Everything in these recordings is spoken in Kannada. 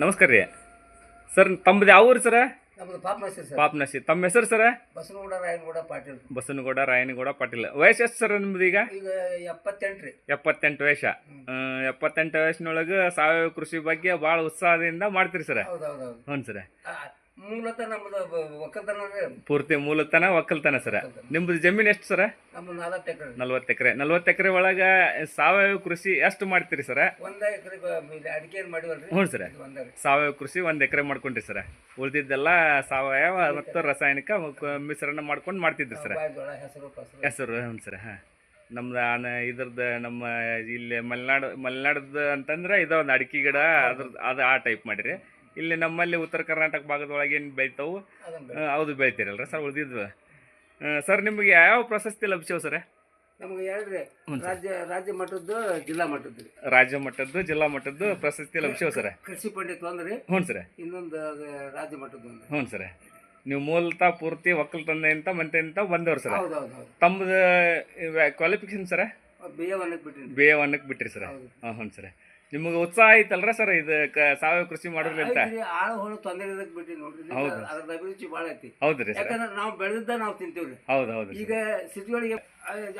ನಮಸ್ಕಾರ ರೀ. ಸರ್ ತಮ್ಮದು ಯಾವ ಊರು ಸರ? ಸರ್. ಪಾಪನಶಿ ತಮ್ಮ ಹೆಸರು ಸರ? ಬಸನಗೌಡ ರಾಯನಗೌಡ ಪಾಟೀಲ್. ಬಸನಗೌಡ ರಾಯನಗೌಡ ಪಾಟೀಲ್. ವಯಸ್ಸು ಎಷ್ಟು ಸರ್ ನಿಮ್ದು ಈಗ? ಈಗ ಎಪ್ಪತ್ತೆಂಟು ರೀ. ಎಪ್ಪತ್ತೆಂಟು ವಯಸ್ಸ? ಎಪ್ಪತ್ತೆಂಟು ವಯಸ್ಸಿನೊಳಗೆ ಸಾವಯವ ಕೃಷಿ ಬಗ್ಗೆ ಭಾಳ ಉತ್ಸಾಹದಿಂದ ಮಾಡ್ತೀರಿ ಸರ್? ಹೌದು ಹೌದು ಹೌದು ಹ್ಞೂ ಸರ. ಮೂಲತಃ ಒಕ್ಕಲ್ತನ ಪೂರ್ತಿ ಮೂಲತನ ಒಕ್ಕಲ್ತನ ಸರ. ನಿಮ್ದು ಜಮೀನ್ ಎಷ್ಟು ಸರ? ನಮ್ದು ನಾಲ್ಕು ಎಕರೆ. ನಲ್ವತ್ತು ಎಕರೆ. ನಲ್ವತ್ತು ಎಕರೆ ಒಳಗೆ ಸಾವಯವ ಕೃಷಿ ಎಷ್ಟು ಮಾಡ್ತೀರಿ ಸರ? ಒಂದ ಎಕರೆ ಅಡಿಕೆ ಮಾಡಿವಲ್ರಿ? ಹ್ಞೂ ಸರ. ಸಾವಯವ ಕೃಷಿ ಒಂದ್ ಎಕರೆ ಮಾಡ್ಕೊಂಡ್ರಿ ಸರ. ಉಳಿದಿದ್ದೆಲ್ಲ ಸಾವಯವ ಮತ್ತು ರಾಸಾಯನಿಕ ಮಿಶ್ರಣ ಮಾಡ್ಕೊಂಡು ಮಾಡ್ತಿದ್ರಿ ಸರ. ಹೆಸರು ಹ್ಞೂ ಸರ್ ಹಾಂ. ನಮ್ದು ಆನ ಇದ್ರದ್ದು ನಮ್ಮ ಇಲ್ಲಿ ಮಲೆನಾಡು ಮಲೆನಾಡದ ಅಂತಂದ್ರೆ ಇದು ಒಂದು ಅಡಿಕೆ ಗಿಡ ಅದ್ರದ್ದು ಅದು ಆ ಟೈಪ್ ಮಾಡಿರಿ. ಇಲ್ಲಿ ನಮ್ಮಲ್ಲಿ ಉತ್ತರ ಕರ್ನಾಟಕ ಭಾಗದೊಳಗೆ ಏನು ಬೆಳಿತಾವು. ಹೌದು ಬೆಳಿತೀರಲ್ರ ಸರ್ ಉಳಿದಿದ್ವು ಸರ್ ನಿಮಗೆ ಯಾವ ಪ್ರಶಸ್ತಿ ಲಭಿಸ್ಯವು ಸರ್? ನಮಗೆ ಎರಡು ರಾಜ್ಯ ರಾಜ್ಯ ಮಟ್ಟದ್ದು ಜಿಲ್ಲಾ ಮಟ್ಟದ್ದು. ರಾಜ್ಯ ಮಟ್ಟದ್ದು ಜಿಲ್ಲಾ ಮಟ್ಟದ್ದು ಪ್ರಶಸ್ತಿ ಲಭಿಸ್ಯವು ಸರ್? ಕೃಷಿ ಪಂಡಿತ್ ಒಂದ್ರಿ. ಹ್ಞೂ ಸರ್. ಇನ್ನೊಂದು ರಾಜ್ಯ ಮಟ್ಟದ್ದು ಒಂದು ಹ್ಞೂ ಸರ್. ನೀವು ಮೂಲತಃ ಪೂರ್ತಿ ಒಕ್ಕಲ್ತನದಿಂದ ಮಂತೆಂತ ಬಂದವ್ರು ಸರ್? ತಮ್ಮದು ಕ್ವಾಲಿಫಿಕೇಶನ್ ಸರ್? ಬಿ ಎ ಒನ್ನಕ್ಕೆ ಬಿಟ್ಟಿನಿ. ಬಿ ಎ ಒನ್ನಕ್ಕೆ ಬಿಟ್ರಿ ಸರ್. ಹಾಂ ಹ್ಞೂ ಸರ್. ನಿಮಗೆ ಉತ್ಸಾಹ ಐತಲ್ರ ಸರ್ ಇದು ಕ- ಸಾವಯವ ಕೃಷಿ ಮಾಡೋದ್ರಿಂದ? ಐತ್ರಿ, ಆಳು ಹೊಳು ತೊಂದರೆ ಇದಕ್ಕೆ ಬಿಟ್ಟಿ ನೋಡ್ರಿ. ಹೌದು. ಅದ್ರದ್ದು ಅಭಿರುಚಿ ಭಾಳ ಐತಿ. ಹೌದ್ರಿ ಸರ್. ಯಾಕಂದ್ರೆ ನಾವು ಬೆಳೆದಿದ್ದ ನಾವು ತಿಂತೀವ್ರಿ. ಹೌದು ಹೌದು ಈಗ ಸಿಟಿ ಒಳಗೆ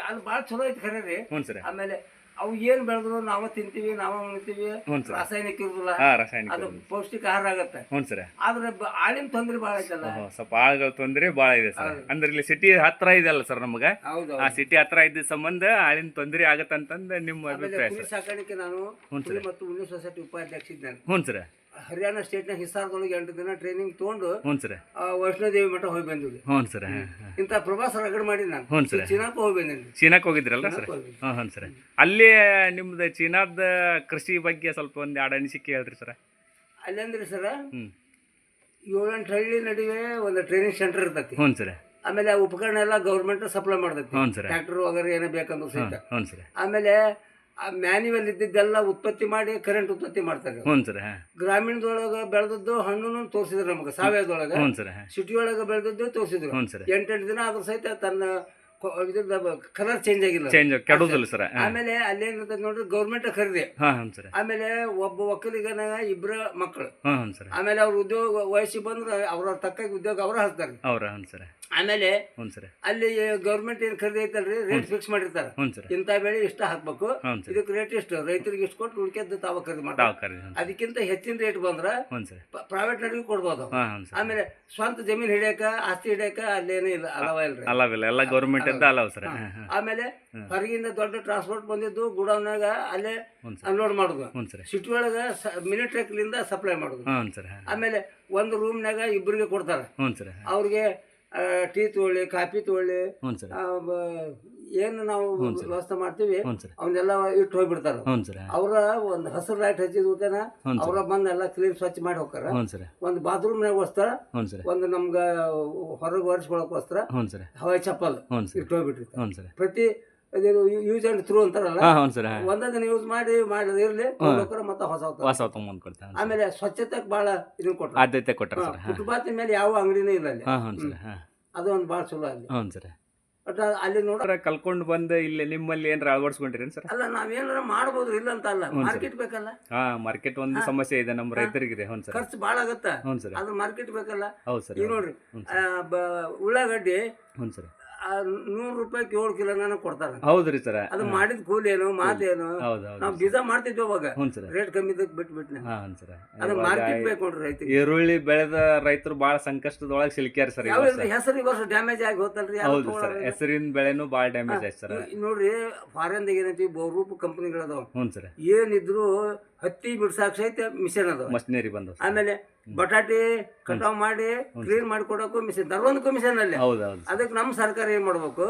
ಅದು ಭಾಳ ಚಲೋ ಐತಿ ಖರೆ ರೀ. ಹ್ಞೂ ಸರ್. ಆಮೇಲೆ ಅವು ಏನ್ ಬೆಳೆದ್ರು ನಾವ ತಿಂತೀವಿ ನಾವ ಉಣ್ತೀವಿ. ಹ್ಞೂ ಸರ್. ರಾಸಾಯನಿಕ ಇರುದಿಲ್ಲ. ಹಾಂ ರಾಸಾಯನಿಕ ಅದು ಪೌಷ್ಟಿಕ ಆಹಾರ ಆಗತ್ತೆ. ಹ್ಞೂ ಸರ್. ಆದ್ರೆ ಬ- ಆಳಿನ ತೊಂದ್ರೆ ಬಹಳ ಐತಲ್ಲ? ಓಹೋ, ಸ್ವಲ್ಪ ಆಳುಗಳ ತೊಂದರೆ ಭಾಳ ಇದೆ ಸರ್. ಅಂದ್ರೆ ಇಲ್ಲಿ ಸಿಟಿ ಹತ್ರ ಇದೆ ಅಲ್ಲ ಸರ್ ನಮಗೆ? ಹೌದು ಆ ಸಿಟಿ ಹತ್ರ ಇದ್ದ ಸಂಬಂಧ ಆಳಿನ ತೊಂದರೆ ಆಗತ್ತಂತಂದು ನಿಮ್ಮ ಆಮೇಲೆ ಅಭಿಪ್ರಾಯ ಕುರಿ ಸರ್ ಸಾಕಾಣಿಕೆ ನಾನು ಕುರಿ ಮತ್ತು ಉಣ್ಣೆ ಸೊಸೈಟಿ ಉಪಾಧ್ಯಕ್ಷ ಇದ್ದೇನೆ. ಹ್ಞೂ ಸರ್. ಹರಿಯಾಣ ಸ್ಟೇಟ್ನ ಹಿಸಾರದೊಳಗೆ ಎಂಟು ದಿನ ಟ್ರೈನಿಂಗ್ ತಗೊಂಡು ಹ್ಞೂ ಸರ್. ವೈಷ್ಣೋದೇವಿ ಮಠ ಹೋಗಿ ಬಂದಿವಿ ಹ್ಞೂ ಸರ್ ಇಂಥ ಪ್ರವಾಸ ರಗಡ್ ಮಾಡಿ ನಾನು. ಹ್ಞೂ ಸರ್. ಚೀನಾಕ್ಕೂ ಹೋಗಿ ಬಂದಿನಿ ಚೀನಾಕ್ಕೆ ಹೋಗಿದ್ರಲ್ಲ ಸರ್. ಹಾಂ ಹಾಂ ಸರ್. ಅಲ್ಲಿ ನಿಮ್ದು ಚೀನಾದ ಕೃಷಿ ಬಗ್ಗೆ ಸ್ವಲ್ಪ ಒಂದು ಎರಡು ಅನಿಸಿಕೆ ಹೇಳ್ರಿ ಸರ್. ಅಲ್ಲಂದ್ರೆ ಸರ? ಹ್ಞೂ ಏಳೆಂಟು ಹಳ್ಳಿ ನಡುವೆ ಒಂದು ಟ್ರೈನಿಂಗ್ ಸೆಂಟರ್ ಇರ್ತೈತಿ. ಹ್ಞೂ ಸರ್. ಆಮೇಲೆ ಆ ಉಪಕರಣ ಎಲ್ಲ ಗೌರ್ಮೆಂಟ್ ಸಪ್ಲೈ ಮಾಡ್ತೈತಿ. ಹ್ಞೂ ಸರ್. ಟ್ರ್ಯಾಕ್ಟರ್ ವಗೇರೆ ಏನೋ ಬೇಕಂದ್ರೆ ಸಹಿತ. ಹ್ಞೂ ಸರ್. ಆಮೇಲೆ ಆ ಮ್ಯಾನ್ಯುವಲ್ ಇದ್ದಿದ್ದೆಲ್ಲ ಉತ್ಪತ್ತಿ ಮಾಡಿ ಕರೆಂಟ್ ಉತ್ಪತ್ತಿ ಮಾಡ್ತಾರೆ ಹ್ಞೂ ಸರ್ ಹಾಂ. ಗ್ರಾಮೀಣದೊಳಗೆ ಬೆಳೆದದ್ದು ಹಣ್ಣು ತೋರಿಸಿದ್ರು ನಮಗೆ ಸಾವಯವದೊಳಗೆ ಹ್ಞೂ ಸರ್ ಹಾಂ. ಸಿಟಿ ಒಳಗೆ ಬೆಳೆದದ್ದು ತೋರಿಸಿದ್ರು. ಎಂಟೆಂಟು ದಿನ ಅದ್ರ ಸಹಿತ ತನ್ನ ಕಲರ್ ಚೇಂಜ್ ಆಗಿಲ್ಲ ಚೇಂಜ್ ಕೆಡೋದಿಲ್ಲ ಸರ್ ಆಮೇಲೆ ಅಲ್ಲೇನಿರ್ತದೆ ನೋಡ್ರಿ ಗೌರ್ಮೆಂಟ್ ಖರೀದಿ. ಹಾಂ ಹ್ಞೂ ಸರ್. ಆಮೇಲೆ ಒಬ್ಬ ಒಕ್ಕಲಿಗನ ಇಬ್ರು ಮಕ್ಕಳು ಹಾಂ ಹ್ಞೂ ಸರ್. ಆಮೇಲೆ ಅವ್ರ ಉದ್ಯೋಗ ವಯಸ್ಸಿಗೆ ಬಂದ್ರೆ ಅವ್ರ ತಕ್ಕ ಉದ್ಯೋಗ ಅವ್ರ ಹಚ್ತಾರೆ. ಅವ್ರ ಸರ್. ಆಮೇಲೆ ಅಲ್ಲಿ ಗೌರ್ಮೆಂಟ್ ಏನ್ ಖರೀದಿ ಐತಲ್ರಿ ರೇಟ್ ಫಿಕ್ಸ್ ಮಾಡಿರ್ತಾರೆ. ಇಂತ ಬೆಳೆ ಇಷ್ಟ ಹಾಕ್ಬೇಕು. ಇದಕ್ಕೆ ರೇಟ್ ಇಷ್ಟು ರೈತರಿಗೆ ಇಷ್ಟು ಕೊಟ್ಟು ಉಳಿಕೆದ್ದು ತಾವ ಖರೀದಿ ಮಾಡ್ತಾರೆ ಅದಕ್ಕಿಂತ ಹೆಚ್ಚಿನ ರೇಟ್ ಬಂದ್ರ ಪ್ರೈವೇಟ್ ನಡಿಗೆ ಕೊಡ್ಬೋದು. ಆಮೇಲೆ ಸ್ವಂತ ಜಮೀನ್ ಹಿಡಿಯಕ ಆಸ್ತಿ ಹಿಡಿಯಕ ಅಲ್ಲೇನು ಇಲ್ಲ ಅಲವ ಇಲ್ರಿ. ಅಲ್ಲವಿಲ್ಲ ಎಲ್ಲ ಗೌರ್ಮೆಂಟ್ ಸರ್ ಆಮೇಲೆ ಹೊರಗಿಂದ ದೊಡ್ಡ ಟ್ರಾನ್ಸ್ಪೋರ್ಟ್ ಬಂದಿದ್ದು ಗುಡೌನ್ಯಾಗ ಅಲ್ಲೇ ಅನ್ಲೋಡ್ ಮಾಡುದು. ಸಿಟಿ ಒಳಗ ಮಿನಿ ಟ್ರಕ್ಲಿಂದ ಸಪ್ಲೈ ಮಾಡುದು. ಆಮೇಲೆ ಒಂದು ರೂಮ್ನಾಗ ಇಬ್ಬರಿಗೆ ಕೊಡ್ತಾರೆ. ಅವ್ರಿಗೆ ಟೀ ತಗೊಳ್ಳಿ ಕಾಫಿ ತಗೊಳ್ಳಿ ಹ್ಞೂ ಸರ್ ಏನು ನಾವು ವ್ಯವಸ್ಥೆ ಮಾಡ್ತೀವಿ ಹ್ಞೂ ಸರ್ ಅವನ್ನೆಲ್ಲ ಇಟ್ಟು ಹೋಗ್ಬಿಡ್ತಾರ ಹ್ಞೂ ಸರ್ ಅವ್ರ ಒಂದು ಹಸಿರು ಲೈಟ್ ಹಚ್ಚಿದ ಹ್ಞೂ ಸರ್ ಅವ್ರ ಬಂದು ಎಲ್ಲ ಕ್ಲೀನ್ ಸ್ವಚ್ಛ ಮಾಡಿ ಹೋಗ್ತಾರ ಹ್ಞೂ ಸರ್ ಒಂದು ಬಾತ್ರೂಮ್ನಾಗ ವಸ್ತ್ರ ಹ್ಞೂ ಸರ್ ಒಂದು ನಮ್ಗ ಹೊರಗೆ ಒರೆಸ್ಕೊಳಕ್ ವಸ್ತ್ರ ಹ್ಞೂ ಸರ್ ಹವಾಯಿ ಚಪ್ಪಲ್ ಹ್ಞೂ ಸರ್ ಇಟ್ಟು ಹೋಗ್ಬಿಟ್ಟಿರ್ತಾರೆ ಹ್ಞೂ ಸರ್ ಪ್ರತಿ ಅದೇನು ಯೂಸ್ ಅಂಡ್ ಥ್ರೂ ಅಂತಾರಲ್ಲ ಹಾಂ ಹ್ಞೂ ಸರ್ ಹಾಂ ಒಂದೇ ದಿನ ಯೂಸ್ ಮಾಡಿ ಮಾಡಿದ್ರೆ ಇರಲಿ ಮತ್ತೆ ಹೊಸ ಹೊಸ ತೊಗೊಂಬಂದು ಕೊಡ್ತೇನೆ ಆಮೇಲೆ ಸ್ವಚ್ಛತೆಗೆ ಭಾಳ ಇದನ್ನ ಕೊಟ್ಟರು ಆದ್ಯತೆ ಕೊಟ್ಟಾರ ಸರ್ ಹಾಂ ಫುಟ್ಪಾತ್ ಮೇಲೆ ಯಾವ ಅಂಗಡಿನೇ ಇಲ್ಲ ಅಲ್ಲಿ ಹಾಂ ಹ್ಞೂ ಸರ್ ಹಾಂ ಅದು ಒಂದು ಭಾಳ ಚಲೋ ಅಲ್ಲಿ ಹ್ಞೂ ಸರ್ ಬಟ್ ಅಲ್ಲಿ ನೋಡ ಕಲ್ಕೊಂಡು ಬಂದು ಇಲ್ಲಿ ನಿಮ್ಮಲ್ಲಿ ಏನಾರ ಅಳವಡಿಸ್ಕೊಂಡಿರೇನು ಸರ್ ಅಲ್ಲ ನಾವೇನಾರ ಮಾಡ್ಬೋದು ಇಲ್ಲ ಅಂತ ಅಲ್ಲ. ಮಾರ್ಕೆಟ್ ಬೇಕಲ್ಲ? ಹಾ ಮಾರ್ಕೆಟ್ ಒಂದು ಸಮಸ್ಯೆ ಇದೆ ನಮ್ಮ ರೈತರಿಗೆ ಹ್ಞೂ ಸರ್. ಖರ್ಚು ಭಾಳ ಆಗತ್ತ? ಹ್ಞೂ ಸರ್. ಅದು ಮಾರ್ಕೆಟ್ ಬೇಕಲ್ಲ? ಹೌದು ಸರ್ ಈಗ ನೋಡ್ರಿ ಉಳ್ಳಾಗಡ್ಡಿ ಹ್ಞೂ ಸರ್. ನೂರು ರೂಪಾಯಿಗೆ ಏಳು ಕಿಲೋನ ಕೊಡ್ತಾರೆ ಹೌದ್ರಿ ಸರ. ಅದು ಮಾಡಿದ ಕೂಲಿ ಏನು ಮಾತೇನು ನಾವು ಬೀಜ ಮಾಡ್ತಿದ್ವಿ ಅವಾಗ. ರೇಟ್ ಕಮ್ಮಿ ಇದ್ದಕ್ಕೆ ಬಿಟ್ಟು ಬಿಟ್ನೆ ಹಾಂ ಸರ್. ಅದು ಮಾರ್ಕೆಟ್ ಬೇಕು ನೋಡ್ರಿ ರೈತ ಈರುಳ್ಳಿ ಬೆಳೆದ ರೈತರು ಬಹಳ ಸಂಕಷ್ಟದೊಳಗೆ ಸಿಲುಕ್ಯಾರ ಸರ್ ಹೆಸರು ಈ ವರ್ಷ ಡ್ಯಾಮೇಜ್ ಆಗಿ ಹೋತಲ್ರಿ ಹೌದು ಸರ್. ಹೆಸರಿನ ಬೆಳೆನೂ ಬಹಳ ಡ್ಯಾಮೇಜ್ ಆಯ್ತು ಸರ್. ನೋಡ್ರಿ ಫಾರಿನ್ದಾಗ ಏನೈತಿ ಬಹುರೂಪ ಕಂಪನಿಗಳದಾವ ಹ್ಞೂ ಸರ್. ಏನಿದ್ರು ಹತ್ತಿ ಬಿಡ್ಸಾಕ್ ಸಹಿತ ಮಿಷನ್ ಅದಾವ. ಮಷಿನರಿ ಬಂದವು ಆಮೇಲೆ ಬಟಾಟೆ ಕಟಾವ್ ಮಾಡಿ ಕ್ಲೀನ್ ಮಾಡ್ಕೊಡಕ್ಕೂ ಮಿಷನ್ ದರ್ವಂದಕ್ಕೂ ಮಿಷನ್ ಅಲ್ಲಿ. ಹೌದು ಹೌದು ಅದಕ್ಕೆ ನಮ್ಮ ಸರ್ಕಾರ ಏನ್ ಮಾಡ್ಬೇಕು?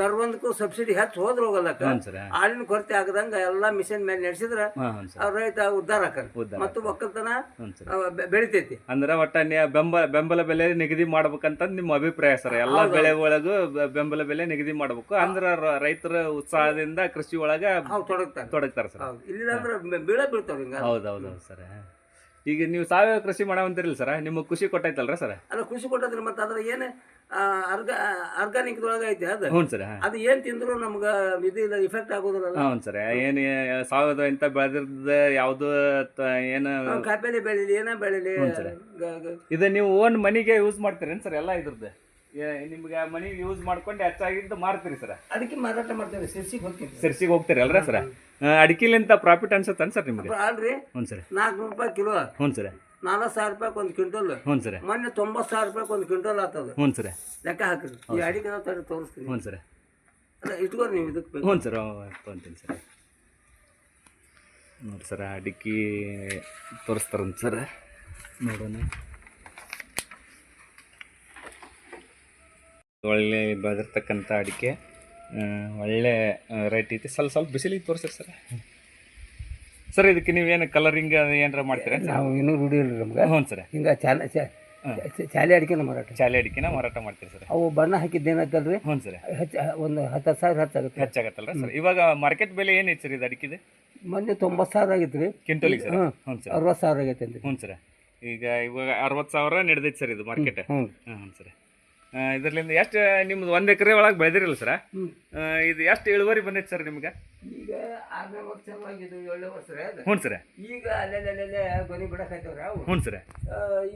ದರ್ವಂದಕ್ಕೂ ಸಬ್ಸಿಡಿ ಹೆಚ್ಚು ಹೋದ್ರ ಹೋಗಲ್ಲಕ್ಕ. ಹಾಲಿನ ಕೊರತೆ ಆಗದಂಗ ಎಲ್ಲಾ ಮಿಷನ್ ಮೇಲೆ ನಡೆಸಿದ್ರ ರೈತ ಉದ್ದಾರ ಉದ್ಧಾರ ಮತ್ತು ಒಕ್ಕಲ್ತನ ಬೆಳಿತೈತಿ. ಅಂದ್ರೆ ಒಟ್ಟ ಬೆಂಬಲ ಬೆಂಬಲ ಬೆಲೆ ನಿಗದಿ ಮಾಡ್ಬೇಕಂತ ನಿಮ್ಮ ಅಭಿಪ್ರಾಯ ಸರ್. ಎಲ್ಲಾ ಬೆಳೆ ಒಳಗೂ ಬೆಂಬಲ ಬೆಲೆ ನಿಗದಿ ಮಾಡ್ಬೇಕು. ಅಂದ್ರ ರೈತರ ಉತ್ಸಾಹದಿಂದ ಕೃಷಿ ಒಳಗ ತೊಡಗ್ತಾರೆ. ತೊಡಗ್ತಾರೆ ಸರ್. ಇಲ್ಲಿ ಅಂದ್ರೆ ಬೀಳ ಬೀಳ್ತಾವ ಹಿಂಗ ಹೌದು ಹೌದು ಹೌದು ಸರ್. ಈಗ ನೀವು ಸಾವಯವ ಕೃಷಿ ಮಾಡವಂತಿರಲ್ಲ ಸರ್ ನಿಮಗೆ ಖುಷಿ ಕೊಟ್ಟೈತಲ್ರ ಸರ್? ಅಲ್ಲ ಖುಷಿ ಕೊಟ್ಟದ್ರಿ ಮತ್ತೆ ಅದ್ರ ಏನು ಆರ್ಗಾನಿಕ್ ಆರ್ಗಾನಿಕ್ದೊಳಗೆ ಐತೆ ಅದು. ಹ್ಞೂ ಸರ್. ಅದು ಏನು ತಿಂದ್ರು ನಮ್ಗೆ ಇದು ಇಲ್ಲ ಇಫೆಕ್ಟ್ ಆಗೋದಿಲ್ಲ ಹ್ಞೂ ಸರ್. ಏನು ಸಾವಯವ ಇಂಥ ಬೆಳೆದಿರ್ದ ಯಾವುದು ಏನು? ಕಾಯಿಪಲ್ಲೆ ಬೆಳೀಲಿ ಏನೇ ಬೆಳೀಲಿ. ಇದು ನೀವು ಓನ್ ಮನಿಗೆ ಯೂಸ್ ಮಾಡ್ತೀರೇನು ಸರ್ ಎಲ್ಲ ಇದ್ರದ್ದು? ನಿಮ್ಗೆ ಮನಿಗೆ ಯೂಸ್ ಮಾಡ್ಕೊಂಡು ಹೆಚ್ಚಾಗಿದ್ದು ಮಾಡ್ತೀರಿ ಸರ್? ಅದಕ್ಕೆ ಮಾರಾಟ ಮಾಡ್ತೀವಿ ಸಿರ್ಸಿಗೆ ಹೋಗ್ತೀವಿ. ಸಿರ್ಸಿಗೆ ಹೋಗ್ತೀರಿ ಅಲ್ರ ಸರ್? ಅಡಿಕೆಲಿಂತ ಪ್ರಾಫಿಟ್ ಅನ್ಸತ್ತೆ ಸರ್ ನಿಮಗೆ? ಅಲ್ರಿ. ಹ್ಞೂ ಸರ್. ನಾಲ್ಕು ರೂಪಾಯಿ ಕಿಲೋ. ಹ್ಞೂ ಸರ್. ನಾಲ್ಕು ಸಾವಿರ ರೂಪಾಯಿ ಒಂದು ಕ್ವಿಂಟಲ್. ಹ್ಞೂ ಸರ್. ಮೊನ್ನೆ ತೊಂಬತ್ತು ಸಾವಿರ ರೂಪಾಯಿ ಒಂದು ಕ್ವಿಂಟಲ್ ಆಗ್ತದೆ ಹ್ಞೂ ಸರ್. ಲೆಕ್ಕ ಹಾಕ್ರಿ. ಈ ಅಡಿಕೆ ತರ ತೋರಿಸ್ತೀನಿ ಹ್ಞೂ ಸರ್. ಅಲ್ಲ ಇಟ್ಕೋರಿ ನೀವು ಇದಕ್ಕೆ ಬೇಕು. ಹ್ಞೂ ಸರ್. ತೊಗೊಂತೀನಿ ಸರ್. ನೋಡಿ ಸರ ಅಡಿಕೆ ತೋರಿಸ್ತಾರಂತ ಸರ್. ನೋಡೋಣ. ಒಳ್ಳೆ ಬೆಳೆದಿರ್ತಕ್ಕಂಥ ಅಡಿಕೆ. ಒಳ್ಳೆ ರೇಟ್ ಐತಿ. ಸ್ವಲ್ಪ ಸ್ವಲ್ಪ ಬಿಸಿಲಿಗೆ ತೋರಿಸ್ರಿ ಸರ್. ಸರ್ ಇದಕ್ಕೆ ನೀವೇನು ಕಲರಿಂಗ್ ಏನಾರ ಮಾಡ್ತೀರಾ ನಾವು ಇನ್ನೂ ರೂಢಿ ಇಲ್ಲ ನಮ್ಗೆ. ಹ್ಞೂ ಸರ್. ಹಿಂಗೆ ಚಾಲ ಚಾಲಿ ಅಡಿಕೆನ ಮಾರಾಟ. ಚಾಲೆ ಅಡಿಕೆನ ಮಾರಾಟ ಮಾಡ್ತೀರಿ ಸರ್? ಅವು ಬಣ್ಣ ಹಾಕಿದ್ದೇನತ್ತಲ್ರಿ ಹ್ಞೂ ಸರ್. ಹೆಚ್ಚು ಒಂದು ಹತ್ತು ಸಾವಿರ ಹೆಚ್ಚಾಗುತ್ತೆ. ಹೆಚ್ಚಾಗತ್ತಲ್ಲ ಸರ್? ಇವಾಗ ಮಾರ್ಕೆಟ್ ಬೆಲೆ ಏನೈತೆ ಸರ್ ಇದು ಅಡಿಕೆದು? ಮೊನ್ನೆ ತೊಂಬತ್ತು ಸಾವಿರ ಆಗಿತ್ತು ರೀ ಕ್ವಿಂಟಲಿಗೆ ಸರ್? ಹ್ಞೂ. ಸರ್. ಅರವತ್ತು ಸಾವಿರ ಆಗೈತೆ ಹ್ಞೂ ಸರ್. ಈಗ ಇವಾಗ ಅರವತ್ತು ಸಾವಿರ ನಡೆದೈತೆ ಸರ್ ಇದು ಮಾರ್ಕೆಟ್ ಹ್ಞೂ. ಹ್ಞೂ ಸರ್. ಇದರಿಂದ ಎಷ್ಟು ನಿಮ್ದು ಒಂದು ಎಕರೆ ಒಳಗೆ ಬೆಳೆದಿರಲ್ಲ ಸರ್? ಇದು ಎಷ್ಟು ಇಳುವರಿ ಬಂದೈತೆ ಸರ್ ನಿಮ್ಗೆ? ಈಗ ಆರನೇ ವರ್ಷ ಇದು ಏಳನೇ ವರ್ಷ ರೀ ಹ್ಞೂ ಸರ್? ಈಗ ಅಲ್ಲೆಲ್ಲೆಲ್ಲೆ ಗೊನಿ ಬಿಡಕತ್ತವ್ರಿ ಅವು. ಹ್ಞೂ ಸರ್?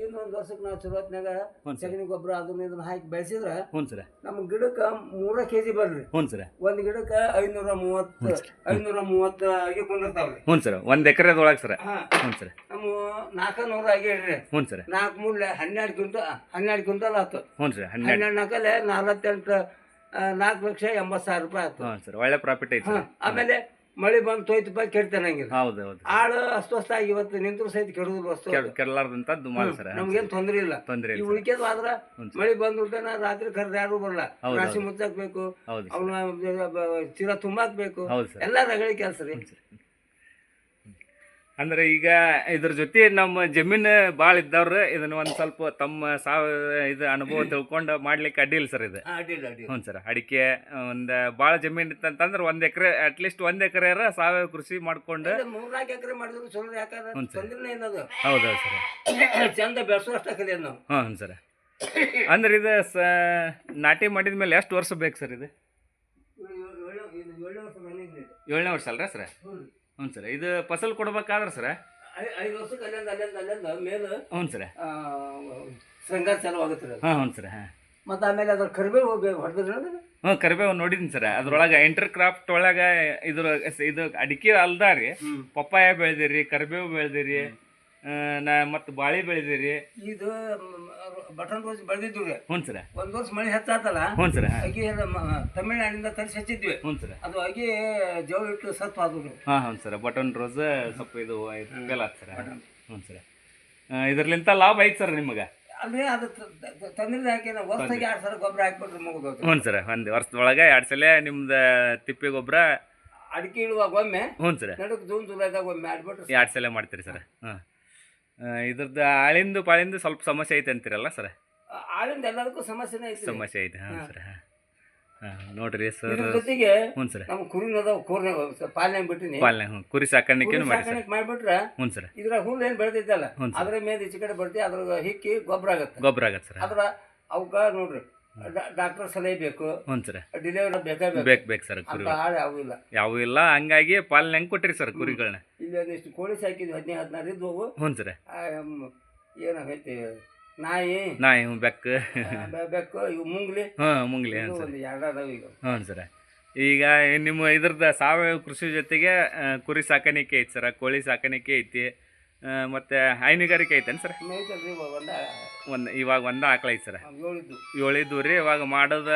ಇನ್ನೊಂದು ವರ್ಷಕ್ಕೆ ನಾವು ಸರ್. ಸಗಣಿ ಗೊಬ್ಬರ ಅದನ್ನ ಇದನ್ನ ಹಾಕಿ ಬೆಳೆಸಿದ್ರೆ ಹ್ಞೂ ಸರ. ನಮ್ಮ ಗಿಡಕ್ಕೆ ಮೂರ ಕೆ ಜಿ ಬರ್ರಿ. ಹ್ಞೂ ಸರ್. ಒಂದು ಗಿಡಕ್ಕೆ ಐನೂರ ಮೂವತ್ತು ಐನೂರ ಮೂವತ್ತು ಆಗಿ ಕುಂದಿರ್ತಾವ್ರಿ ಹ್ಞೂ ಸರ. ಒಂದು ಎಕರೆದೊಳಗೆ ಸರ್. ಹ್ಞೂ ಸರ್. ನಾಲ್ಕು ನೂರ ಆಗಿ ಇಡ್ರಿ ಹ್ಞೂ ಸರ್. ನಾಲ್ಕು ಮೂಲೆ ಹನ್ನೆರಡು ಕ್ವಿಂಟಲ್ ಹನ್ನೆರಡು ಕ್ವಿಂಟಲ್ ಆಯ್ತು ಹ್ಞೂ ಸರ್ ಹನ್ನೆರಡು. ನಲವತ್ತೆಂಟು ನಾಲ್ಕು ಲಕ್ಷ ಎಂಬತ್ತು ಸಾವಿರ ರೂಪಾಯಿ ಆಯ್ತು ಹಾಂ ಸರ್ ಒಳ್ಳೆ ಪ್ರಾಫಿಟ್ ಐತೆ ಆಮೇಲೆ ಮಳೆ ಬಂದು ತೋಯ್ತು ಕೆಡ್ತಾನಂಗಿಲ್ಲ ಹೌದು ಹೌದು ಆಳು ಅಸ್ವಸ್ಥ ಇವತ್ತು ನಿಂತರು ಸಹಿತ ಕೆಡುದಿಲ್ಲ ವಸ್ತು ಮಾಡಿ ಸರ್ ನಮ್ಗೇನು ತೊಂದರೆ ಇಲ್ಲ. ತೊಂದರೆ ಈ ಇಲ್ಲ ಉಳಿಕೆದು ಆದ್ರ ಮಳಿ ಬಂದ್ ಮಳೆ ಬಂದ್ಬಿಟ್ಟನ ರಾತ್ರಿ ಕರೆದ ಯಾರು ಬರಲ್ಲ. ರಾಶಿ ಮುಚ್ಚಾಕ್ಬೇಕು ಅವನ ಚೀಲ ತುಂಬಾಕ್ಬೇಕು. ಎಲ್ಲ ರಗಳಿ ಕೆಲಸ ರೀ. ಅಂದ್ರೆ ಈಗ ಇದ್ರ ಜೊತೆ ನಮ್ಮ ಜಮೀನು ಭಾಳ ಇದ್ದವ್ರು ಇದನ್ನ ಒಂದ್ ಸ್ವಲ್ಪ ತಮ್ಮ ಸಾವ ಇದು ಅನುಭವ ತಿಳ್ಕೊಂಡು ಮಾಡ್ಲಿಕ್ಕೆ ಅಡ್ಡಿಲ್ಲ ಸರ್ ಇದು. ಅಡ್ಡಿಲ್ಲ ಅಡ್ಡಿಲ್ಲ ಹ್ಞೂ ಸರ್ ಅಡಿಕೆ ಒಂದು ಭಾಳ ಜಮೀನು ಇತ್ತಂತಂದ್ರೆ ಒಂದ್ ಎಕರೆ ಅಟ್ಲೀಸ್ಟ್ ಒಂದ್ ಎಕರೆ ಸಾವಯವ ಕೃಷಿ ಮಾಡ್ಕೊಂಡು ಮೂರ್ನಾಲ್ಕು ಎಕರೆ ಮಾಡಿದ್ರು ಚಲೋ ಯಾಕಂದ್ರೆ ಹ್ಞೂ ಸರ್. ತೊಂದ್ರೆನೇ ಇಲ್ಲ ಅದು. ಹೌದು ಸರ್. ಚಂದ ನಾವು. ಸರ್. ಅಂದ್ರೆ ಇದು ಸ ನಾಟಿ ಮಾಡಿದ ಮೇಲೆ ಎಷ್ಟು ವರ್ಷ ಬೇಕು ಸರ್ ಇದು? ಇದು ಏಳು- ಏಳು ವರ್ಷ ಮನೆಗೆ. ಏಳನೇ ವರ್ಷ ಅಲ್ರ ಸರ್? ಹ್ಞೂ. ಸರ್ ಇದು ಫಸಲ್ ಕೊಡ್ಬೇಕಾದ್ರೆ ಸರ್? ಐದು ವರ್ಷಕ್ಕೆ ಅಲ್ಲಿಂದ ಅಲ್ಲಿಂದ ಅಲ್ಲಿಂದ ಮೇಲೆ ಹ್ಞೂ ಸರ್. ಶೃಂಗಾರ ಚಾಲು ಆಗುತ್ತೆ ರೀ ಹಾಂ ಹ್ಞೂ ಸರ ಹಾಂ. ಮತ್ತೆ ಆಮೇಲೆ ಅದ್ರ ಕರಿಬೇವು ಹೊಡೆದ್ರೆ ಹ್ಞೂ ಕರಿಬೇವು ನೋಡಿದ್ದೀನಿ ಸರ್. ಅದ್ರೊಳಗೆ ಇಂಟರ್ ಕ್ರಾಫ್ಟ್ ಒಳಗೆ ಇದ್ರ ಇದು ಅಡಿಕೆ ಅಲ್ದ ರೀ ಪಪ್ಪಾಯ ಬೆಳೆದಿರಿ ಕರಿಬೇವು ಬೆಳೆದಿರಿ ನಾ ಮತ್ತು ಬಾಳೆ ಬೆಳೆದಿರಿ. ಇದು ಬಟನ್ ರೋಸ್ ಬೆಳೆದಿದ್ವಿ ಹ್ಞೂ ಸರ. ಒಂದ್ ವರ್ಷ ಮಳೆ ಹೆಚ್ಚಾತಲ್ಲ ಹ್ಞೂ ಸರ್. ಅಗಿ ತಮಿಳ್ನಾಡಿಂದ ತರಿಸಿ ಹಚ್ಚಿದ್ವಿ. ಹ್ಞೂ ಸರ. ಅದು ಅಗಿ ಜೋಳ ಇಟ್ಟು ಸತ್ತು ಆದ್ರು ಹಾಂ ಹ್ಞೂ ಸರ. ಬಟನ್ ರೋಸ್ ಸ್ವಲ್ಪ ಇದು ಫೇಲ್ ಸರ ಹ್ಞೂ ಸರ. ಇದ್ರಲಿಂತ ಲಾಭ ಐತೆ ಸರ್ ನಿಮಗೆ? ಅಂದ್ರೆ ಅದು ತಂದ್ರೆ ಹಾಕಿ ವರ್ಷಕ್ಕೆ ಎರಡು ಸಲ ಗೊಬ್ಬರ ಹಾಕ್ಬಿಟ್ರೆ ಮುಗಿದೋದು ಹ್ಞೂ ಸರ. ಒಂದು ವರ್ಷದೊಳಗೆ ಎರಡು ಸಲ ನಿಮ್ದು ತಿಪ್ಪೆ ಗೊಬ್ಬರ ಅಡಿಕೆ ಇಳುವಾಗ ಒಮ್ಮೆ ಹ್ಞೂ ಸರ್. ನಡುಕ್ ಜೂನ್ ಜುಲೈದಾಗ ಒಮ್ಮೆ ಆಡ್ಬಿಟ್ರೆ ಎರಡು ಸಲ ಮಾಡ್ತೀರಿ ಸರ್. ಹಾಂ ಇದ್ರದ್ದು ಆಳಿಂದು ಪಾಳಿಂದು ಸ್ವಲ್ಪ ಸಮಸ್ಯೆ ಐತೆ ಅಂತೀರಲ್ಲ ಸರ್? ಆಳಿಂದ ಎಲ್ಲದಕ್ಕೂ ಸಮಸ್ಯೆನೇ ಐತಿ ಸಮಸ್ಯೆ ಐತೆ ಹಾಂ. ಸರ್ ಹಾಂ. ನೋಡ್ರಿ ಸರ್. ಇದ್ರ ಜೊತೆಗೆ ಹ್ಞೂ ಸರ್. ನಮ್ಮ ಕುರಿನದ ಕೂರ್ನ ಪಾಲನೆ ಬಿಟ್ಟಿನಿ. ಪಾಲನೆ ಹ್ಞೂ ಕುರಿ ಸಾಕಾಣಿಕೆನೂ ಮಾಡಿ ಸರ್. ಸಾಕಾಣಿಕೆ ಮಾಡ್ಬಿಟ್ರೆ ಹ್ಞೂ ಸರ್. ಇದ್ರ ಹುಲ್ಲು ಏನ್ ಹ್ಞೂ ಸರ್. ಅದ್ರ ಮೇಲೆ ಈಚೆ ಕಡೆ ಬರ್ತಿ ಅದ್ರ ಹಿಕ್ಕಿ ಗೊಬ್ಬರ ಆಗತ್ತೆ. ಗೊಬ್ಬರ ಆಗತ್ತೆ ಸರ್. ಅದ್ರ ಅವಕ್ಕ ನೋಡ್ರಿ ಡಾಕ್ಟರ್ ಸಲಹೆ ಬೇಕು. ಹ್ಞೂ ಸರ್. ಡಿಲಿವರಿ ಬೇಕೇ ಬೇಕು? ಬೇಕು ಬೇಕು ಸರ್ ಕುರಿ ಯಾವೂ ಇಲ್ಲ ಯಾವೂ ಇಲ್ಲ ಹಂಗಾಗಿ ಪಾಲನೆ ಹೆಂಗೆ ಕೊಟ್ಟಿರಿ ಸರ್ ಕುರಿಗಳನ್ನ ಇಲ್ಲಿ ಒಂದಿಷ್ಟು ಕೋಳಿ ಸಾಕಿದ್ವಿ ಹದಿನೈದು ಹದಿನಾರು ಇದ್ವು ಹ್ಞೂ ಸರ್. ಏನಾಗೈತಿ ನಾಯಿ. ನಾಯಿ ಹ್ಞೂ ಬೆಕ್ಕು. ಬೆಕ್ಕು ಇವು ಮುಂಗ್ಲಿ. ಹಾಂ ಮುಂಗ್ಲಿ ಹಾಂ ಇವು ಸರ್. ಎರಡು ಅದಾವ ಈಗ. ಹ್ಞೂ ಸರ್. ಈಗ ನಿಮ್ಮ ಇದ್ರದ್ದು ಸಾವಯವ ಕೃಷಿ ಜೊತೆಗೆ ಕುರಿ ಸಾಕಾಣಿಕೆ ಐತಿ ಸರ್ ಕೋಳಿ ಸಾಕಾಣಿಕೆ ಐತಿ. ಮತ್ತೆ ಹೈನುಗಾರಿಕೆ ಐತೇನು ಸರ್? ಒಂದ ಒಂದು ಇವಾಗ ಒಂದು ಆಕಳ ಐತಿ ಸರ್. ಏಳಿದ್ದು. ರೀ ಇವಾಗ ಮಾಡೋದ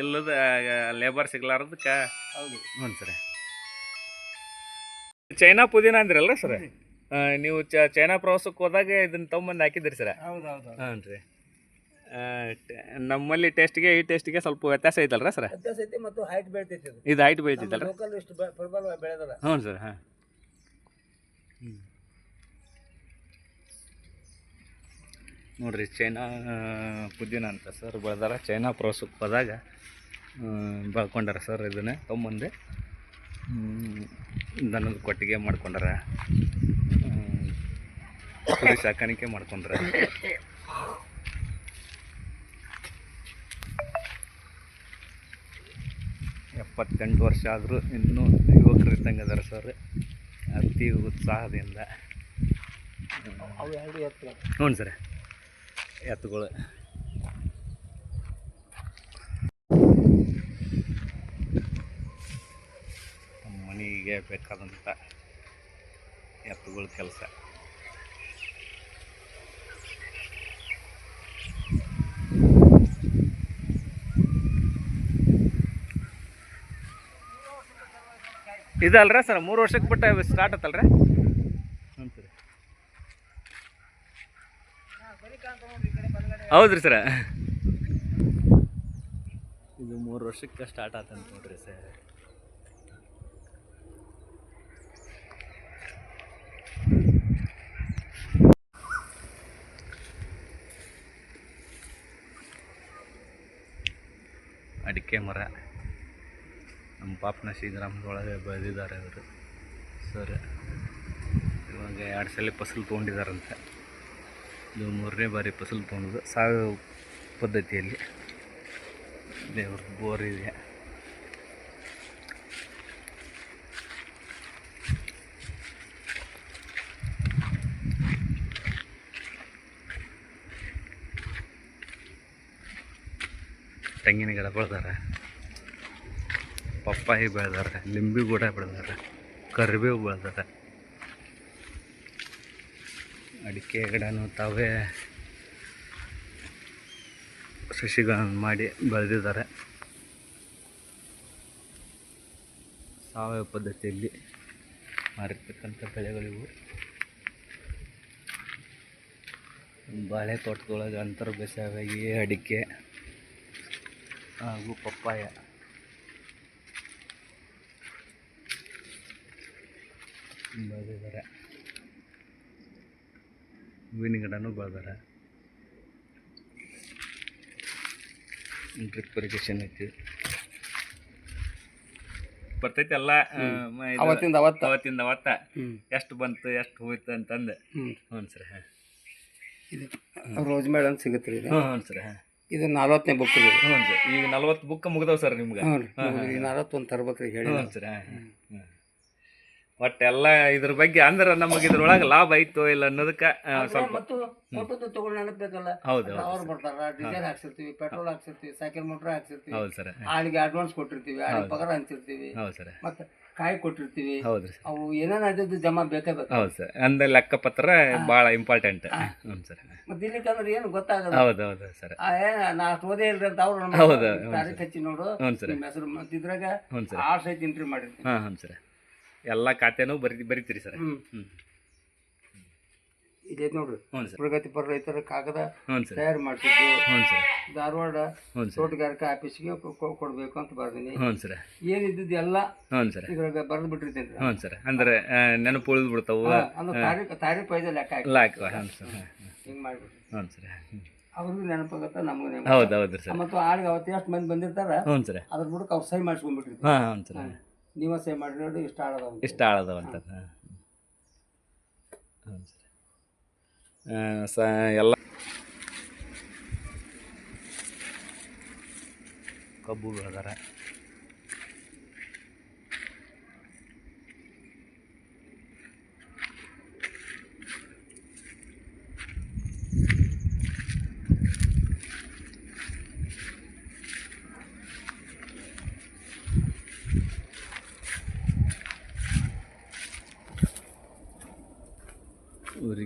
ಇಲ್ಲದ ಲೇಬರ್ ಸಿಗ್ಲಾರ್ದಕ್ಕೆ ಹ್ಞೂ ಸರ್. ಚೈನಾ ಪುದೀನ ಅಂದ್ರಲ್ಲ ಸರ್? ನೀವು ಚ ಚೈನಾ ಪ್ರವಾಸಕ್ಕೆ ಹೋದಾಗ ಇದನ್ನ ತೊಗೊಂಬಂದು ಹಾಕಿದ್ರಿ ಸರ್? ಹೌದು ಹೌದು ಹ್ಞೂ ರೀ ನಮ್ಮಲ್ಲಿ ಟೇಸ್ಟ್ಗೆ ಈ ಟೇಸ್ಟ್ಗೆ ಸ್ವಲ್ಪ ವ್ಯತ್ಯಾಸ ಐತಲ್ರ ಸರ್? ವ್ಯತ್ಯಾಸ ಐತಿ ಮತ್ತು ಹೈಟ್ ಬೆಳಿತೈತಿ ಇದು ಹೈಟ್ ಬೆಳಿತೈತಲ್ಲ ಹ್ಞೂ ಸರ್ ಹಾಂ. ನೋಡ್ರಿ ಚೈನಾ ಪುದೀನ ಅಂತ ಸರ್ ಬೆಳೆದಾರ. ಚೈನಾ ಪ್ರವಾಸಕ್ಕೆ ಹೋದಾಗ ಬೆಳ್ಕೊಂಡಾರ ಸರ್ ಇದನ್ನ ತೊಂಬಂದೆ. ದನದ ಕೊಟ್ಟಿಗೆ ಮಾಡ್ಕೊಂಡಾರ. ಕುರಿ ಸಾಕಾಣಿಕೆ ಮಾಡ್ಕೊಂಡ್ರೆ. ಎಪ್ಪತ್ತೆಂಟು ವರ್ಷ ಆದರೂ ಇನ್ನೂ ಯುವಕರು ಇದ್ದಂಗೆ ಅದಾರ ಸರ್. ಅತಿ ಉತ್ಸಾಹದಿಂದ. ಹ್ಞೂ ಸರ್. ಎತ್ತುಗಳು. ಮನೆಗೆ ಬೇಕಾದಂಥ ಎತ್ತುಗಳ ಕೆಲಸ. ಇದಲ್ರ ಸರ್ ಮೂರು ವರ್ಷಕ್ಕೆ ಬಿಟ್ಟು ಸ್ಟಾರ್ಟ್ ಆತಲ್ರ ಹ್ಞೂ ಸರ್ ಹೌದ್ರಿ ಸರ. ಇದು ಮೂರು ವರ್ಷಕ್ಕೆ ಸ್ಟಾರ್ಟ್ ಆತಂತ ನೋಡ್ರಿ ಸರ್. ಅಡಿಕೆ ಮರ. ನಮ್ಮ ಪಾಪನ ಶ್ರೀಗ್ರಾಮದೊಳಗೆ ಬೆಳೆದಿದ್ದಾರೆ ಅವರು ಸರ್, ಇವಾಗ ಎರಡು ಸಲ ಫಸಲು ತೊಗೊಂಡಿದ್ದಾರಂತೆ. ಇದು ಮೂರನೇ ಬಾರಿ ಫಸಲು ತೊಗೊಂಡು ಸಾವಯವ ಪದ್ಧತಿಯಲ್ಲಿ ದೇವ್ರ ಬೋರ್ ಇದೆ. ತೆಂಗಿನ ಗಿಡ ಬೆಳೆದಾರೆ. ಪಪ್ಪಾಯಿ ಬೆಳೆದಾರೆ, ಲಿಂಬೆ ಗಿಡ ಬೆಳೆದಾರೆ, ಕರಿಬೇವು ಬೆಳೆದಾರೆ. ಅಡಿಕೆ ಗಿಡನೂ ತಾವೇ ಸಸಿಗಳನ್ನು ಮಾಡಿ ಬೆಳೆದಿದ್ದಾರೆ. ಸಾವಯವ ಪದ್ಧತಿಯಲ್ಲಿ ಮಾರಿರ್ತಕ್ಕಂಥ ಬೆಳೆಗಳಿವು. ಬಾಳೆ ತೋಟದೊಳಗೆ ಅಂತರ ಬೇಸಾಯವಾಗಿ ಅಡಿಕೆ ಹಾಗೂ ಪಪ್ಪಾಯ. ಬೆಳೆದಿದ್ದಾರೆ. ಹೂವಿನ ಗಿಡನೂ ಬೆಳೆದಾರೆ. ಡ್ರಿಪ್ ಇರಿಗೇಷನ್ ಐತಿ. ಬರ್ತೈತಿ ಎಲ್ಲ ಅವತ್ತಿಂದ ಅವತ್ತ. ಅವತ್ತಿಂದ ಅವತ್ತ. ಎಷ್ಟು ಬಂತು ಎಷ್ಟು ಹೋಯ್ತು ಅಂತಂದು. ಹ್ಞೂ ಸರ್ ಹಾಂ. ಇದು ರೋಜ್ ಮೇಡ್ ಅಂತ ಸಿಗುತ್ತೆ ರೀ ಇದು? ಹ್ಞೂ ಹ್ಞೂ ಸರ್ ಹಾಂ. ಇದು ನಲ್ವತ್ತನೇ ಬುಕ್ ರೀ. ಹ್ಞೂ ಸರ್ ಈಗ ನಲ್ವತ್ತು ಬುಕ್ ಮುಗ್ದವ್ ಸರ್ ನಿಮ್ಗೆ. ಹ್ಞೂ ರೀ ನಲ್ವತ್ತೊಂದು ತರ್ಬೇಕ್ರಿ ಹೇಳಿ ಹ್ಞೂ ಸರ್ ಹಾಂ ಹಾಂ ಒಟ್ಟೆಲ್ಲ ಇದ್ರ ಬಗ್ಗೆ ಅಂದ್ರೆ ನಮಗೆ ಇದ್ರೊಳಗೆ ಲಾಭ ಐತೋ ಇಲ್ಲ ಅನ್ನೋದಕ್ಕೆ ಸ್ವಲ್ಪ ಮತ್ತು ಫೋಟೋದು ತಗೊಂಡು ನೆನಪಬೇಕಲ್ಲ? ಹೌದು ಅವ್ರು ಬರ್ತಾರ ಡೀಸೆಲ್ ಹಾಕ್ಸಿರ್ತೀವಿ ಪೆಟ್ರೋಲ್ ಹಾಕ್ಸಿರ್ತೀವಿ ಸೈಕಲ್ ಮೋಟರ್ ಹಾಕ್ಸಿರ್ತೀವಿ. ಹೌದು ಸರ್. ಆಳಿಗೆ ಅಡ್ವಾನ್ಸ್ ಕೊಟ್ಟಿರ್ತೀವಿ ಆಳಿಗೆ ಪಗಾರ ಹಂಚಿರ್ತೀವಿ ಹೌದು ಸರ್. ಮತ್ತೆ ಕಾಯಿ ಕೊಟ್ಟಿರ್ತೀವಿ. ಹೌದು ಸರ್. ಅವು ಏನೇನು ಅದಿದ್ದು ಜಮಾ ಬೇಕೇ ಬೇಕು. ಹೌದು ಸರ್. ಅಂದ್ರೆ ಲೆಕ್ಕಪತ್ರ ಭಾಳ ಇಂಪಾರ್ಟೆಂಟ್ ಹ್ಞೂ ಸರ್. ಮತ್ತೆ ಇಲ್ಲಿ ತಂದ್ರೆ ಏನು ಗೊತ್ತಾಗಲ್ಲ. ಹೌದು ಹೌದು ಸರ್. ನಾ ಅಷ್ಟು ಓದೇ ಇಲ್ರಿ ಅಂತ ಅವ್ರು ಹೌದು, ಹೌದು. ಹಚ್ಚಿ ನೋಡು. ಹ್ಞೂ ಸರ್. ನಿಮ್ಮ ಹೆಸರು ಮತ್ತೆ ಇದ್ರಾಗ ಹ್ಞೂ ಸರ್. ಆರು ಸೈಟ್ ಎಂಟ್ರಿ ಮಾಡಿರ್ತೀನಿ. ಹಾಂ ಹ್ಞೂ ಸರ್. ಎಲ್ಲ ಖಾತೆನೂ ಬರಿ ಬರಿತೀರಿ ಸರ್ ಹ್ಮ್ ಹ್ಞೂ ಇದೈತೆ ನೋಡ್ರಿ ಹ್ಞೂ ಸರ್ ಪ್ರಗತಿಪರ ರೈತರ ಕಾಗದ ಹ್ಞೂ ಸರ್ ತಯಾರು ಮಾಡ್ತಿದ್ರು ಹ್ಞೂ ಸರ್ ಧಾರವಾಡ ಹ್ಞೂ ಸರ್ ತೋಟಗಾರಿಕಾ ಆಫೀಸ್ಗೆ ಕೊಡ್ಬೇಕು ಅಂತ ಬರ್ದೀನಿ ಹ್ಞೂ ಸರ್ ಏನಿದ್ದು ಎಲ್ಲ ಹ್ಞೂ ಸರ್ ಇದ್ರಾಗ ಬರೆದು ಬಿಟ್ಟಿರ್ತೇನೆ ಹ್ಞೂ ಸರ್ ಅಂದ್ರೆ ನೆನಪು ಉಳಿದು ಬಿಡ್ತಾವು ಅಂದ್ರೆ ತಾರೀಖ್ ತಾರೀಖ್ ಪೈದ ಲೆಕ್ಕ ಹಾಕಿ ಲಾಕ್ ಹ್ಞೂ ಸರ್ ಹಿಂಗೆ ಮಾಡ್ಬಿಟ್ರಿ ಹ್ಞೂ ಸರ್ ಹ್ಞೂ ಅವ್ರಿಗೂ ನೆನಪಾಗತ್ತ ನಮಗೂ ನೆನಪು ಹೌದು ಹೌದು ಸರ್ ಮತ್ತು ಆಳಿಗೆ ಅವತ್ತು ಎಷ್ಟು ಮಂದಿ ಬಂದಿರ್ತಾರ ಹ್ಞೂ ಸರ್ ಅದ್ರ ಬುಡಕ್ಕೆ ಅವ್ರು ಸಹಿ ಮಾಡಿಸ್ಕೊಂಡ್ಬಿಟ್ಟಿರ್ತಾರೆ ಹಾಂ ಹ್ಞೂ ಸರ್ ನೀವ ಮಾಡಿರೋದು ಇಷ್ಟ ಆಳದವ ಇಷ್ಟ ಆಳದವಂತ ಅಂತ ಸ ಎಲ್ಲ ಕಬ್ಬು ಬೆಳೆದಾರ.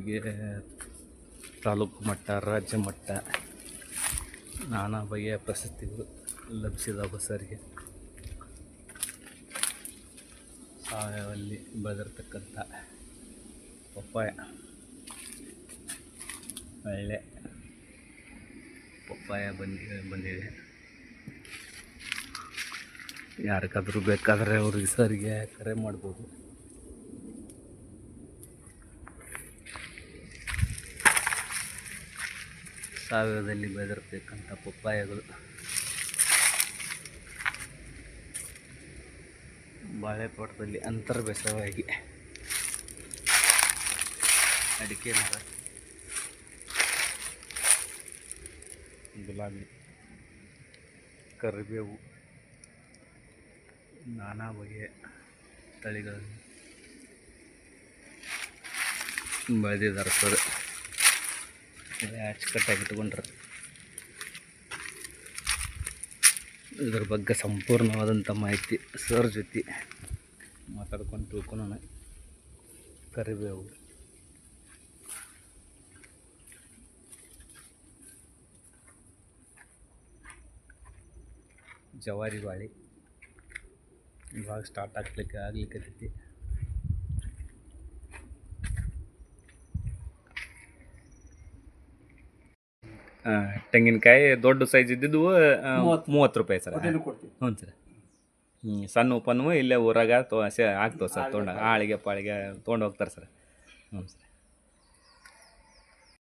ಇವರಿಗೆ ತಾಲೂಕು ಮಟ್ಟ, ರಾಜ್ಯ ಮಟ್ಟ, ನಾನಾ ಬಗೆಯ ಪ್ರಶಸ್ತಿಗಳು ಲಭಿಸಿದ ಸರಿಗೆ. ಸಾವಯವಲ್ಲಿ ಬೆಳೆದಿರ್ತಕ್ಕಂಥ ಪಪ್ಪಾಯ, ಒಳ್ಳೆ ಪಪ್ಪಾಯ ಬಂದಿದೆ ಬಂದಿದೆ. ಯಾರಿಗಾದರೂ ಬೇಕಾದರೆ ಅವ್ರಿಗೆ ಸರಿಗೆ ಕರೆ ಮಾಡ್ಬೋದು. ಸಾವಯವದಲ್ಲಿ ಬೆಳೆದಿರ್ತಕ್ಕಂಥ ಪಪ್ಪಾಯಗಳು. ಬಾಳೆ ತೋಟದಲ್ಲಿ ಅಂತರ ಅಡಿಕೆ ಮರ, ಗುಲಾಬಿ, ಕರಿಬೇವು, ನಾನಾ ಬಗೆಯ ತಳಿಗಳನ್ನು ಬೆಳೆದಿದ್ದಾರೆ. ಸರ್ ಅಚ್ಚುಕಟ್ಟಾಗಿ ಇಟ್ಕೊಂಡ್ರೆ. ಇದ್ರ ಬಗ್ಗೆ ಸಂಪೂರ್ಣವಾದಂಥ ಮಾಹಿತಿ ಸರ್ ಜೊತೆ ಮಾತಾಡ್ಕೊಂಡು ತಿಳ್ಕೊಳೋಣ. ಕರಿಬೇವು. ಜವಾರಿ ಬಾಳೆ ಇವಾಗ ಸ್ಟಾರ್ಟ್ ಆಗ್ಲಿಕ್ಕೆ ಆಗ್ಲಿಕ್ಕತ್ತೈತಿ ತೆಂಗಿನಕಾಯಿ ದೊಡ್ಡ ಸೈಜ್ ಇದ್ದಿದ್ದು ಮೂವತ್ತು. ರೂಪಾಯಿ ಸರ್. ಹ್ಞೂ ಸರ್. ಹ್ಞೂ ಸಣ್ಣ ಉಪ್ಪನ್ನು ಇಲ್ಲೇ ಊರಾಗ ತೋ ಸೆ ಆಗ್ತವೆ ಸರ್ ತೊಗೊಂಡು ಆಳಿಗೆ ಪಾಳಿಗೆ ತೊಗೊಂಡು ಹೋಗ್ತಾರೆ ಸರ್. ಹ್ಞೂ ಸರ್.